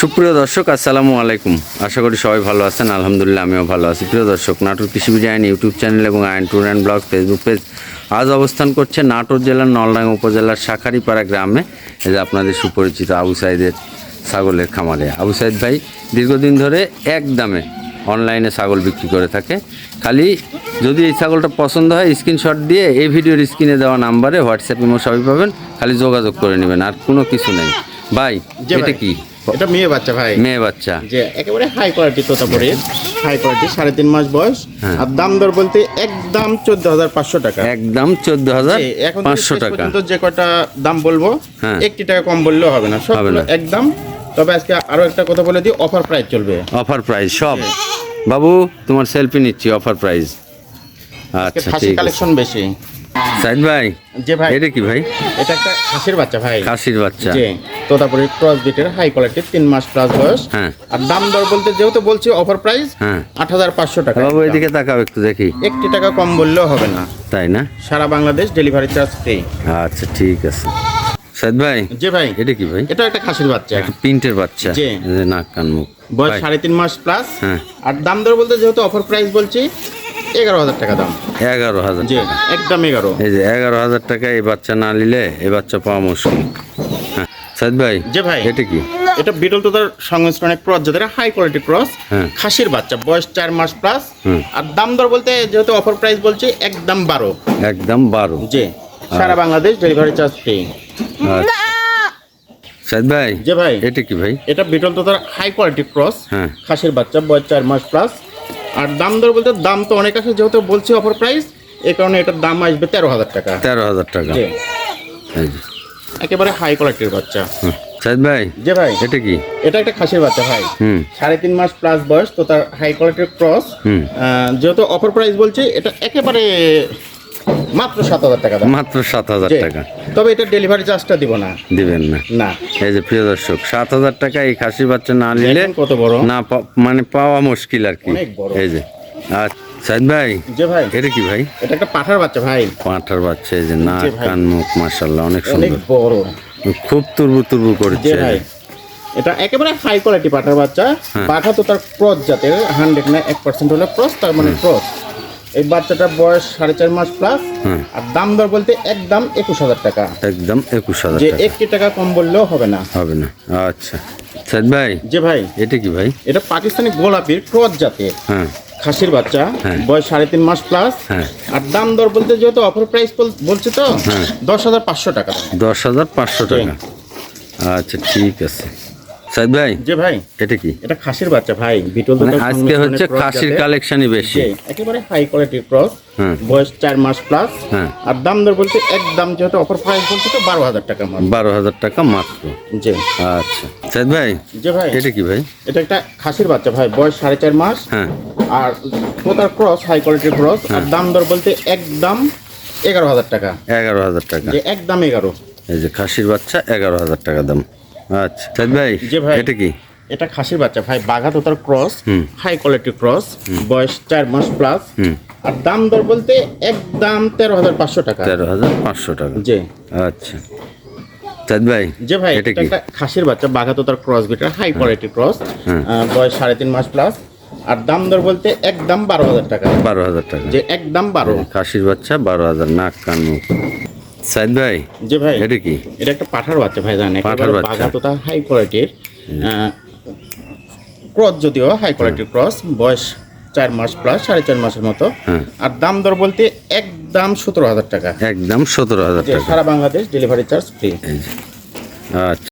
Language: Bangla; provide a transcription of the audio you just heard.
সুপ্রিয় দর্শক আসসালামু আলাইকুম। আশা করি সবাই ভালো আছেন আলহামদুলিল্লাহ আমিও ভালো আছি। প্রিয় দর্শক নাটোর কৃষি আইন ইউটিউব চ্যানেল এবং আইন tour and blog Facebook page আজ অবস্থান করছে নাটোর জেলার নলডাঙ্গা উপজেলার শাখারিপাড়া গ্রামে। এই যে আপনাদের সুপরিচিত আবু সাইদের ছাগলের খামারে। আবু সাইদ ভাই দীর্ঘদিন ধরে এক দামে অনলাইনে ছাগল বিক্রি করে থাকে। খালি যদি এই ছাগলটা পছন্দ হয় স্ক্রিনশট দিয়ে এই ভিডিওর স্ক্রিনে দেওয়া নাম্বারে হোয়াটসঅ্যাপ ইমো সবই পাবেন। খালি যোগাযোগ করে নেবেন আর কোনো কিছু নেই। ভাই এটা। কি? এটা মেয়ে বাচ্চা ভাই। মেয়ে বাচ্চা। যে একেবারে high quality Totapuri high quality সাড়ে তিন মাস বয়স। হ্যাঁ। আর দাম দর বলতে একদম চোদ্দ হাজার পাঁচশো টাকা। একদম চোদ্দ হাজার এখন পাঁচশো টাকা। যে কটা দাম বলব হ্যাঁ। একটি টাকা কম বললেও হবে না। সব। একদম। তবে আজকে আরও একটা কথা বলে দিই অফার প্রাইস চলবে। অফার প্রাইস সব। বাবু তোমার সেলফি নিচ্ছি অফার প্রাইস আচ্ছা ঠিক কালেকশন বেশি। সাইদ ভাই যে ভাই এটা কি ভাই? এটা একটা খাসির বাচ্চা ভাই। খাসির বাচ্চা। যে তোতাপুরি ক্রস বিটের হাই কোয়ালিটির তিন মাস প্লাস বয়স। হ্যাঁ। আর দাম দর বলতে যেহেতু বলছি অফার প্রাইস হ্যাঁ। আট হাজার পাঁচশো টাকা। বাবু এদিকে তাকাও একটু দেখি। একটি টাকা কম বললেও হবে না। তাই না? সারা বাংলাদেশ ডেলিভারি চার্জ ফ্রি আচ্ছা ঠিক আছে। সাইদ ভাই যে ভাই। এটা কি ভাই? এটা একটা খাসির বাচ্চা। একটা প্রিন্টের বাচ্চা। জি। নাক কান মুখ। বয়স সাড়ে তিন মাস প্লাস হ্যাঁ। আর দাম দর বলতে যেহেতু অফার প্রাইস বলছি এগারো হাজার টাকা দাম। এগারো হাজার। জি একদম এগারো। এই যে এগারো হাজার টাকা এই বাচ্চা না নিলে এই বাচ্চা পাওয়া মুশকিল। হ্যাঁ সাইদ ভাই যে ভাই। এটা কি? এটা বিটল তোতার সংমিশ্রণে ক্রস যাদের হাই কোয়ালিটি ক্রস হ্যাঁ। খাসির বাচ্চা বয়স চার মাস প্লাস। আর দাম দর বলতে যেহেতু অফার প্রাইস বলছি একদম বারো। একদম বারো। জি সারা Bangladesh delivery charge free Saeed ভাই যে ভাই। এটা কি ভাই? এটা বিটল তোতার হাই কোয়ালিটি ক্রস হ্যাঁ। খাসির বাচ্চা বয়স চার মাস প্লাস আর দাম দর বলতে দাম তো অনেক আছে যেহেতু বলছি অফার প্রাইস এই কারণে এটার দাম আসবে তেরো হাজার টাকা। তেরো হাজার টাকা। একেবারে হাই কোয়ালিটির বাচ্চা। হুম। সাইদ ভাই যে ভাই। এটা কি? এটা একটা খাসির বাচ্চা ভাই। হুম। সাড়ে তিন মাস প্লাস বয়স তো তার হাই কোয়ালিটির ক্রস যেহেতু অফার প্রাইস বলছে এটা একেবারে মাত্র সাত হাজার টাকা মাত্র সাত হাজার টাকা। তবে এটা ডেলিভারি চার্জটা দিব না। দিবেন না। না। এই যে প্রিয় দর্শক সাত হাজার টাকা এই খাসি বাচ্চা না নিলে কত বড়। না মানে পাওয়া মুশকিল আর কি। এই যে। সাইদ ভাই যে ভাই। এটা কি ভাই? এটা একটা পাঠার বাচ্চা ভাই। পাঁঠার বাচ্চা এই যে নাক কান মুখ অনেক সুন্দর। বড়। খুব তুরবু তুরবু করছে। ভাই। এটা একেবারে হাই কোয়ালিটি পাঠার বাচ্চা। হ্যাঁ। পাঠা তো তার ক্রস জাতের হান্ড্রেড না এক পার্সেন্ট হলে ক্রস তার মানে ক্রস। এই বাচ্চাটার বয়স সাড়ে চার মাস প্লাস। আর দাম দর বলতে একদম একুশ হাজার টাকা। একদম একুশ হাজার যে একটি টাকা কম বললেও হবে না। হবে না। আচ্ছা। সাইদ ভাই যে ভাই। এটা কি ভাই? এটা পাকিস্তানি গোলাপির ক্রস জাতের হ্যাঁ। খাসির বাচ্চা হ্যাঁ। বয়স সাড়ে তিন মাস প্লাস হ্যাঁ। আর দাম দর বলতে যেহেতু অফার প্রাইস বলছে তো হ্যাঁ। দশ হাজার পাঁচশো টাকা। দশ হাজার পাঁচশো টাকা। আচ্ছা ঠিক আছে। সাইদ ভাই? যে ভাই। এটা কি? এটা খাসির বাচ্চা ভাই বিটল মানে আজকে হচ্ছে খাসির কালেকশনই বেশি। একেবারে হাই কোয়ালিটির ক্রস হ্যাঁ। বয়স চার মাস প্লাস হ্যাঁ। আর দাম দর বলতে একদম যেহেতু অফার প্রাইস বলছে তো বারো হাজার টাকা মাত্র। বারো হাজার টাকা মাত্র। জি। আচ্ছা। সাইদ ভাই যে ভাই। এটা কি ভাই? এটা একটা খাসির বাচ্চা ভাই বয়স সাড়ে চার মাস। হ্যাঁ। আর কোথার ক্রস হাই কোয়ালিটির ক্রস আর দাম দর বলতে একদম এগারো হাজার টাকা। এগারো হাজার টাকা। যে একদম এগারো। এই যে খাসির বাচ্চা এগারো হাজার টাকা দাম। আচ্ছা। সাইদ ভাই। এটা কি? এটা খাসির বাচ্চা। ভাই বাঘা তোতার ক্রস। হাই কোয়ালিটির ক্রস বয়স চার মাস প্লাস আর দাম দর বলতে একদম তেরো হাজার পাঁচশো টাকা। তেরো হাজার পাঁচশো টাকা। জি। আচ্ছা। সাইদ ভাই যে ভাই এটা একটা খাসির বাচ্চা বাঘা তোতার ক্রস বিটার হাই কোয়ালিটির ক্রস। বয়স সাড়ে তিন মাস প্লাস আর দাম দর বলতে একদম বারো হাজার টাকা। বারো হাজার টাকা। যে একদম বারো। খাসির বাচ্চা বারো হাজার নাক কান মুখ। সাইদ ভাই যে ভাই। এটা কি? এটা একটা পাঠার বাচ্চা ভাই জানেন পাঠার বাচ্চা। বাঘা হাই কোয়ালিটির ক্রস যদিও হাই কোয়ালিটির ক্রস বয়স চার মাস প্লাস সাড়ে চার মাসের মতো। আর দাম দর বলতে একদম সতেরো হাজার টাকা। একদম সতেরো হাজার টাকা। সারা বাংলাদেশ ডেলিভারি চার্জ ফ্রি আচ্ছা।